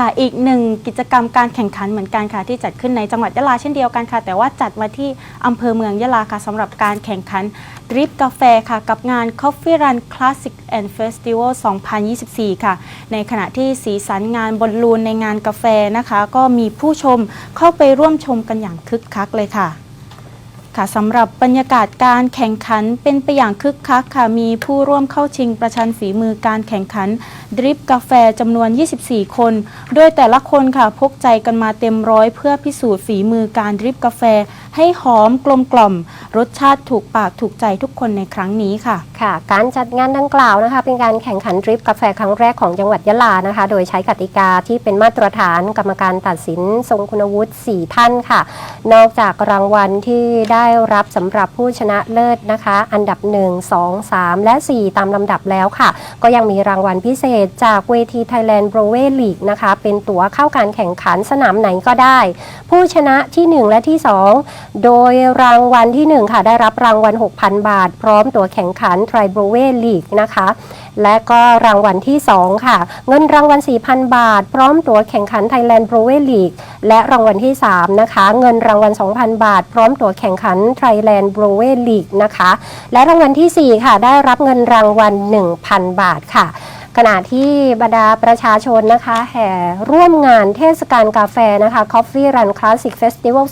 ค่ะอีกหนึ่งกิจกรรมการแข่งขันเหมือนกันค่ะที่จัดขึ้นในจังหวัดยะลาเช่นเดียวกันค่ะ แต่ว่าจัดมาที่อำเภอเมืองยะลาค่ะสำหรับการแข่งขันดริปกาแฟค่ะ กับงาน Coffee Run Classic and Festival 2024 ค่ะ ในขณะที่สีสันงานบอลลูนในงานกาแฟนะคะ ก็มีผู้ชมเข้าไปร่วมชมกันอย่างคึกคักเลยค่ะ ค่ะสำหรับบรรยากาศการแข่งขันเป็นไปอย่างคึกคักค่ะมีผู้ร่วมเข้าชิงประชันฝีมือการแข่งขันดริปกาแฟจำนวน 24 คน โดยแต่ละคนค่ะพกใจกันมาเต็มร้อยเพื่อพิสูจน์ฝีมือการดริปกาแฟ ให้หอมกลมกล่อม รสชาติถูกปากถูกใจทุกคนในครั้งนี้ค่ะ ค่ะ การจัดงานดังกล่าวนะคะ เป็นการแข่งขันดริปกาแฟครั้งแรกของจังหวัดยะลานะคะ โดยใช้กติกาที่เป็นมาตรฐานกรรมการตัดสินทรงคุณวุฒิ4ท่านค่ะ นอกจากรางวัลที่ได้รับสำหรับผู้ชนะเลิศนะคะ อันดับ 1 2 3 และ 4 ตามลำดับแล้วค่ะ ก็ยังมีรางวัลพิเศษจากเวที Thailand b r o w a y League นะคะ เป็นตั๋วเข้าการแข่งขันสนามไหนก็ได้ ผู้ชนะที่ 1 และที่ 2โดยรางวัลที่ 1 ค่ะ ได้รับรางวัล 6,000 บาท พร้อมตัวแข่งขัน t r i b r o w a y League นะคะ และก็รางวัลที่ 2 ค่ะ เงินรางวัล 4,000 บาท พร้อมตัวแข่งขัน Thailand b r o w a y League และรางวัลที่ 3 นะคะ เงินรางวัล 2,000 บาท พร้อมตัวแข่งขัน Thailand b r o w a y League นะคะ และรางวัลทีสี่ 4 ค่ะ ได้รับเงินรางวัล 1,000 บาทค่ะ ขณะที่บรรดาประชาชนนะคะ แห่ร่วมงานเทศกาลกาแฟนะคะ Coffee Run Classic Festival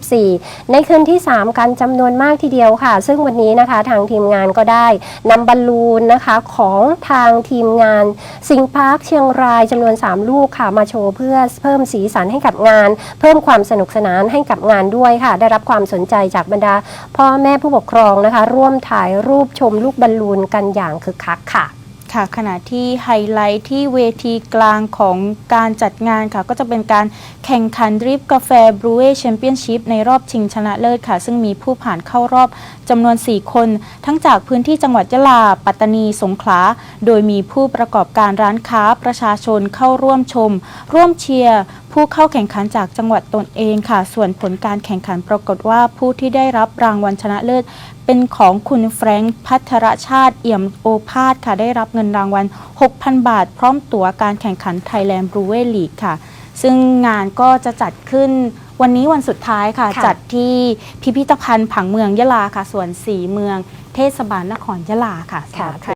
2024 ในคืนที่ 3 กันจำนวนมากทีเดียวค่ะ ซึ่งวันนี้นะคะทางทีมงานก็ได้นำบอลลูนนะคะของทางทีมงานสิงพาร์คเชียงรายจำนวน 3 ลูกค่ะ มาโชว์เพื่อเพิ่มสีสันให้กับงาน เพิ่มความสนุกสนานให้กับงานด้วยค่ะ ได้รับความสนใจจากบรรดาพ่อแม่ผู้ปกครองนะคะ ร่วมถ่ายรูปชมลูกบอลลูนกันอย่างคึกคักค่ะ ค่ะขณะที่ไฮไลท์ที่เวทีกลางของการจัดงานค่ะ ก็จะเป็นการแข่งขันดริฟกาแฟบรูเว่แชมเปี้ยนชิพในรอบชิงชนะเลิศค่ะ ซึ่งมีผู้ผ่านเข้ารอบจำนวน 4 คน ทั้งจากพื้นที่จังหวัดยะลา ปัตตานี สงขลา โดยมีผู้ประกอบการร้านค้าประชาชนเข้าร่วมชม ร่วมเชียร์ ผู้เข้าแข่งขันจากจังหวัดตนเองค่ะ ส่วนผลการแข่งขันปรากฏว่าผู้ที่ได้รับรางวัลชนะเลิศ เป็นของคุณแฟรงค์พัทรชาติเอี่ยมโอภาสค่ะ ได้รับเงินรางวัล 6,000 บาท พร้อมตั๋วการแข่งขัน Thailand b r u w a y League ค่ะ ซึ่งงานก็จะจัดขึ้นวันนี้วันสุดท้ายค่ะค่ะ จัดที่พิพิธภัณฑ์ผังเมืองยะลาค่ะ ส่วนสีเมืองเทศบาลนครยะลาค่ะสำหรับใคร